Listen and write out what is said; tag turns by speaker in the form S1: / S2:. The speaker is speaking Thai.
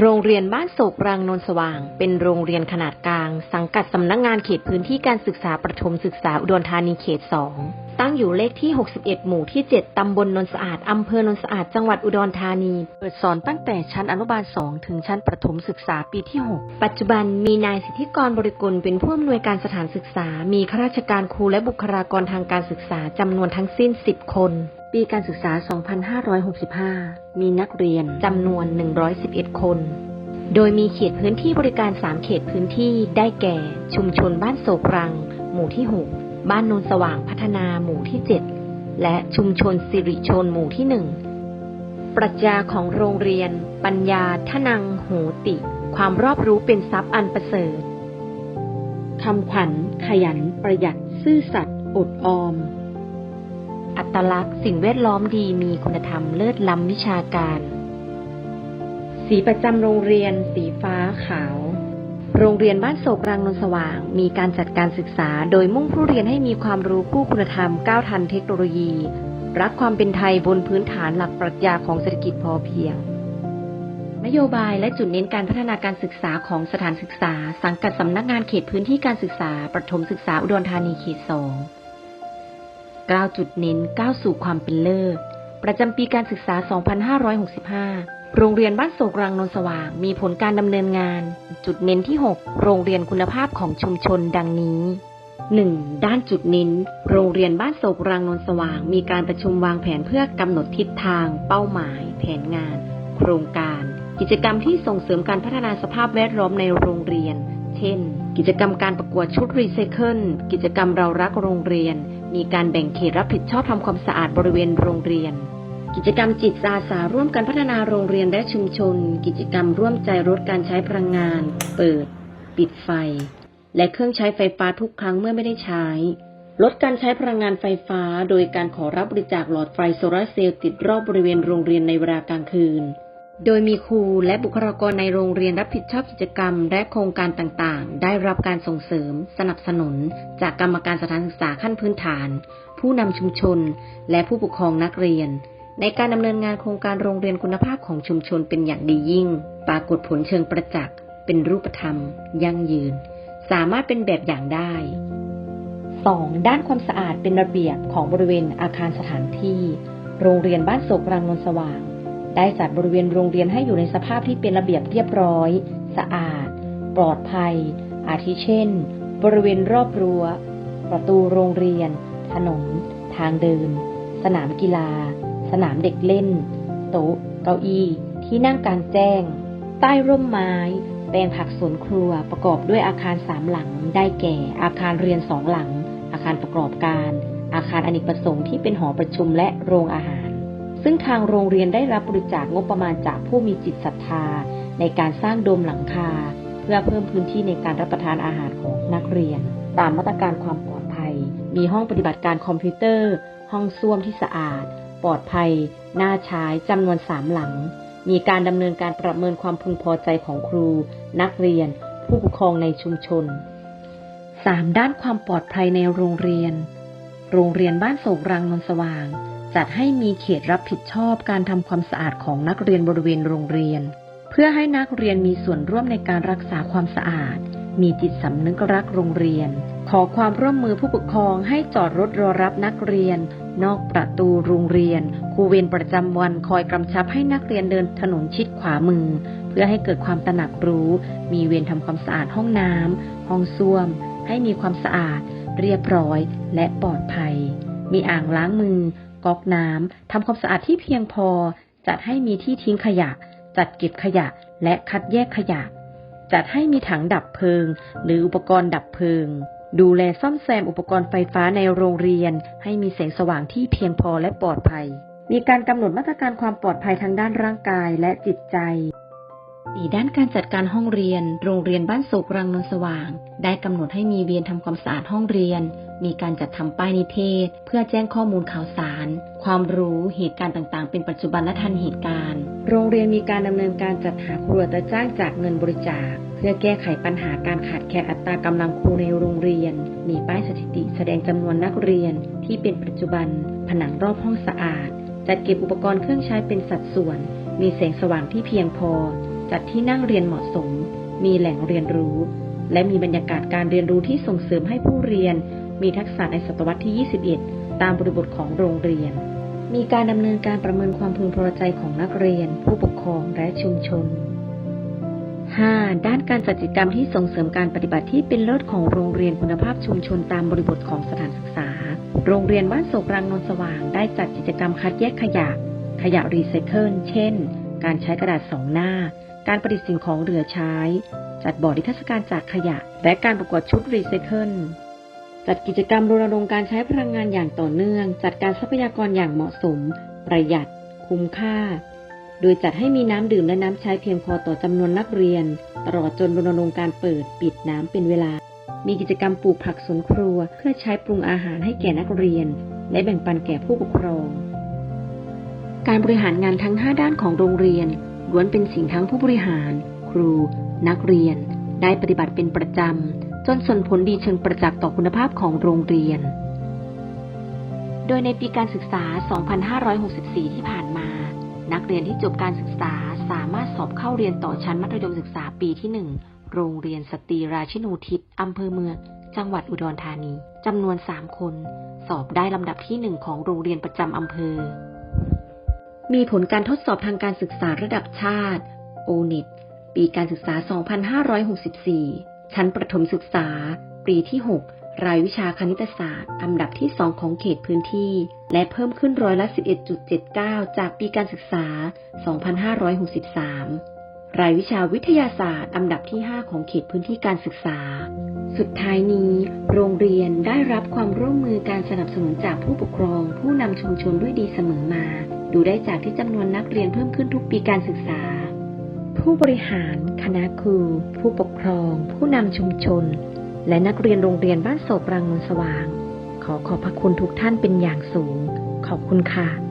S1: โรงเรียนบ้านโศกรังนนสว่าง เป็นโรงเรียนขนาดกลาง สังกัดสำนักงงานเขตพื้นที่การศึกษาประถมศึกษาอุดรธานีเขต 2 ตั้งอยู่เลขที่ 61 หมู่ที่ 7 ตำบลนนสะอาด อำเภอนนสะอาด จังหวัดอุดรธานี เปิดสอนตั้งแต่ชั้นอนุบาล 2 ถึงชั้นประถมศึกษาปีที่ 6 ปัจจุบันมีนายสิทธิกรบริกุลเป็นผู้อำนวยการสถานศึกษา มีข้าราชการครูและบุคลากรทางการศึกษาจำนวนทั้งสิ้น 10 คน ปีการศึกษา 2565 มีนักเรียนจำนวน 111 คน โดยมีเขตพื้นที่บริการ 3 เขตพื้นที่ได้แก่ ชุมชนบ้านโศกรัง หมู่ที่ 6 บ้านโนนสว่างพัฒนาหมู่ที่ 7 และชุมชนสิริชนหมู่ที่ 1 ปรัชญาของโรงเรียน ปัญญาทนังโหติ ความรอบรู้เป็นทรัพย์อันประเสริฐคำขวัญขยันประหยัดซื่อสัตย์อดออม ตลักษณ์สิ่งแวดล้อมดีมีคุณธรรมเลิศล้ำวิชาการ สีประจำโรงเรียน สีฟ้าขาว โรงเรียนบ้านโศกรังนนสว่าง มีการจัดการศึกษา โดยมุ่งผู้เรียนให้มีความรู้คู่คุณธรรมก้าวทันเทคโนโลยี รักความเป็นไทยบนพื้นฐานหลักปรัชญาของเศรษฐกิจพอเพียงนโยบายและจุดเน้นการพัฒนาการศึกษาของสถานศึกษา สังกัดสำนักงานเขตพื้นที่การศึกษา ประถมศึกษาอุดรธานีเขต 2 9จุดเน้นก้าวสู่ความเป็นเลิศ ประจำปีการศึกษา 2565 โรงเรียนบ้านโศกรังนนสว่าง มีผลการดำเนินงาน จุดเน้นที่ 6 โรงเรียนคุณภาพของชุมชนดังนี้ 1. ด้านจุดเน้น โรงเรียนบ้านโศกรังนนสว่าง มีการประชุมวางแผนเพื่อกำหนดทิศทาง เป้าหมาย แผนงาน โครงการ กิจกรรมที่ส่งเสริมการพัฒนาสภาพแวดล้อมในโรงเรียน เช่น กิจกรรมการประกวดชุดรีไซเคิล กิจกรรมเรารักโรงเรียน มีการแบ่งเขตรับผิดชอบทำความสะอาดบริเวณโรงเรียน กิจกรรมจิตอาสาร่วมกันพัฒนาโรงเรียนและชุมชน กิจกรรมร่วมใจลดการใช้พลังงาน เปิด ปิดไฟ และเครื่องใช้ไฟฟ้าทุกครั้งเมื่อไม่ได้ใช้ ลดการใช้พลังงานไฟฟ้า โดยการขอรับบริจาคหลอดไฟโซลาร์เซลล์ติดรอบบริเวณโรงเรียนในเวลากลางคืน โดยมีครูและบุคลากรในโรงเรียนรับผิดชอบกิจกรรม และโครงการต่างๆ ได้รับการส่งเสริม สนับสนุน จากกรรมการสถานศึกษาขั้นพื้นฐาน ผู้นำชุมชน และผู้ปกครองนักเรียน ในการดำเนินงานโครงการโรงเรียนคุณภาพของชุมชนเป็นอย่างดียิ่ง ปรากฏผลเชิงประจักษ์เป็นรูปธรรม ยั่งยืน สามารถเป็นแบบอย่างได้ 2. ด้านความสะอาดเป็นระเบียบของบริเวณอาคารสถานที่ โรงเรียนบ้านโศกรังนนสว่าง ได้จัดบริเวณโรงเรียนให้อยู่ในสภาพที่เป็นระเบียบเรียบร้อย สะอาด ปลอดภัย อาทิเช่น บริเวณรอบรั้ว ประตูโรงเรียน ถนน ทางเดิน สนามกีฬา สนามเด็กเล่น โต๊ะ เก้าอี้ ที่นั่งกลางแจ้ง ใต้ร่มไม้ แปลงผักสวนครัวประกอบด้วยอาคารสามหลัง ได้แก่ อาคารเรียนสองหลัง อาคารประกอบการ อาคารอเนกประสงค์ที่เป็นหอประชุมและโรงอาหาร ซึ่งทางโรงเรียนได้รับบริจาคงบประมาณจากผู้มีจิตศรัทธา ในการสร้างโดมหลังคา เพื่อเพิ่มพื้นที่ในการรับประทานอาหารของนักเรียน ตามมาตรการความปลอดภัย มีห้องปฏิบัติการคอมพิวเตอร์ ห้องส้วมที่สะอาด ปลอดภัย น่าใช้จำนวนสามหลัง มีการดำเนินการประเมินความพึงพอใจของครู นักเรียน ผู้ปกครองในชุมชน 3. ด้านความปลอดภัยในโรงเรียน โรงเรียนบ้านโศกรังนนสว่าง จัดให้มีเขตรับผิดชอบการทำความสะอาดของนักเรียนบริเวณโรงเรียน เพื่อให้นักเรียนมีส่วนร่วมในการรักษาความสะอาด มีจิตสำนึกรักโรงเรียน ขอความร่วมมือผู้ปกครองให้จอดรถรอรับนักเรียน นอกประตูโรงเรียนครูเวรประจำวันคอยกำชับให้นักเรียนเดินถนนชิดขวามือ เพื่อให้เกิดความตระหนักรู้ มีเวรทำความสะอาดห้องน้ำห้องส้วม ให้มีความสะอาด เรียบร้อยและปลอดภัย มีอ่างล้างมือ ก๊อกน้ำทำความสะอาดที่เพียงพอ จัดให้มีที่ทิ้งขยะ จัดเก็บขยะและคัดแยกขยะ จัดให้มีถังดับเพลิง หรืออุปกรณ์ดับเพลิง ดูแลซ่อมแซมอุปกรณ์ไฟฟ้าในโรงเรียน ให้มีแสงสว่างที่เพียงพอและปลอดภัย มีการกำหนดมาตรการความปลอดภัยทางด้านร่างกายและจิตใจสี่ด้านการจัดการห้องเรียน โรงเรียนบ้านโศกรังนนสว่าง ได้กำหนดให้มีเวียนทำความสะอาดห้องเรียน มีการจัดทำป้ายนิเทศ เพื่อแจ้งข้อมูลข่าวสาร ความรู้เหตุการณ์ต่างๆ เป็นปัจจุบันและทันเหตุการณ์ โรงเรียนมีการดำเนินการจัดหาครูอัตราจ้างจากเงินบริจาค เพื่อแก้ไขปัญหาการขาดแคลนอัตรากำลังครูในโรงเรียน มีป้ายสถิติแสดงจำนวนนักเรียน ที่เป็นปัจจุบัน ผนังรอบห้องสะอาด จัดเก็บอุปกรณ์เครื่องใช้เป็นสัดส่วน มีแสงสว่างที่เพียงพอ จัดที่นั่งเรียนเหมาะสม มีแหล่งเรียนรู้และมีบรรยากาศการเรียนรู้ที่ส่งเสริมให้ผู้เรียน มีทักษะในศตวรรษที่ 21 ตามบริบทของโรงเรียน มีการดำเนินการประเมินความพึงพอใจของนักเรียน ผู้ปกครองและชุมชน 5. ด้านการจัดกิจกรรมที่ส่งเสริมการปฏิบัติที่เป็นเลิศของโรงเรียนคุณภาพชุมชนตามบริบทของสถานศึกษา โรงเรียนบ้านโศกรังนนท์สว่าง ได้จัดกิจกรรมคัดแยกขยะ ขยะรีไซเคิล เช่น การใช้กระดาษสองหน้า การประดิษฐ์สิ่งของเหลือใช้ จัดบอร์ดนิทรรศการจากขยะ และการประกวดชุดรีไซเคิล จัดกิจกรรมรณรงค์การใช้พลังงานอย่างต่อเนื่อง จัดการทรัพยากรอย่างเหมาะสม ประหยัด คุ้มค่า โดยจัดให้มีน้ำดื่มและน้ำใช้เพียงพอต่อจำนวนนักเรียน ตลอดจนรณรงค์การเปิดปิดน้ำเป็นเวลา มีกิจกรรมปลูกผักสวนครัว เพื่อใช้ปรุงอาหารให้แก่นักเรียน และแบ่งปันแก่ผู้ปกครอง การบริหารงานทั้ง 5 ด้านของโรงเรียนล้วนเป็นสิ่งทั้งผู้บริหาร ครู นักเรียน ได้ปฏิบัติเป็นประจำ จนส่งผลดีเชิงประจักษ์ต่อคุณภาพของโรงเรียน โดยในปีการศึกษา 2564 ที่ผ่านมา นักเรียนที่จบการศึกษาสามารถสอบเข้าเรียนต่อชั้นมัธยมศึกษาปีที่ 1 โรงเรียนสตรีราชินูทิศอำเภอเมือง จังหวัดอุดรธานีจำนวน 3 คน สอบได้ลำดับที่ 1 ของโรงเรียนประจำอำเภอ มีผลการทดสอบทางการศึกษาระดับชาติ โอน็ตปีการศึกษา 2564 ชั้นประถมศึกษา ปีที่ 6 รายวิชาคณิตศาสตร์อันดับที่ 2 ของเขตพื้นที่ และเพิ่มขึ้นร้อยละ 11.79 จากปีการศึกษา 2563รายวิชาวิทยาศาสตร์ อันดับที่ 5 ของเขตพื้นที่การศึกษา สุดท้ายนี้ โรงเรียนได้รับความร่วมมือการสนับสนุนจากผู้ปกครอง ผู้นำชุมชนด้วยดีเสมอมา ดูได้จากที่จำนวนนักเรียนเพิ่มขึ้นทุกปีการศึกษา ผู้บริหาร คณะครู ผู้ปกครอง ผู้นำชุมชน และนักเรียนโรงเรียนบ้านโศกรังนนสว่าง ขอขอบพระคุณทุกท่านเป็นอย่างสูง ขอบคุณค่ะ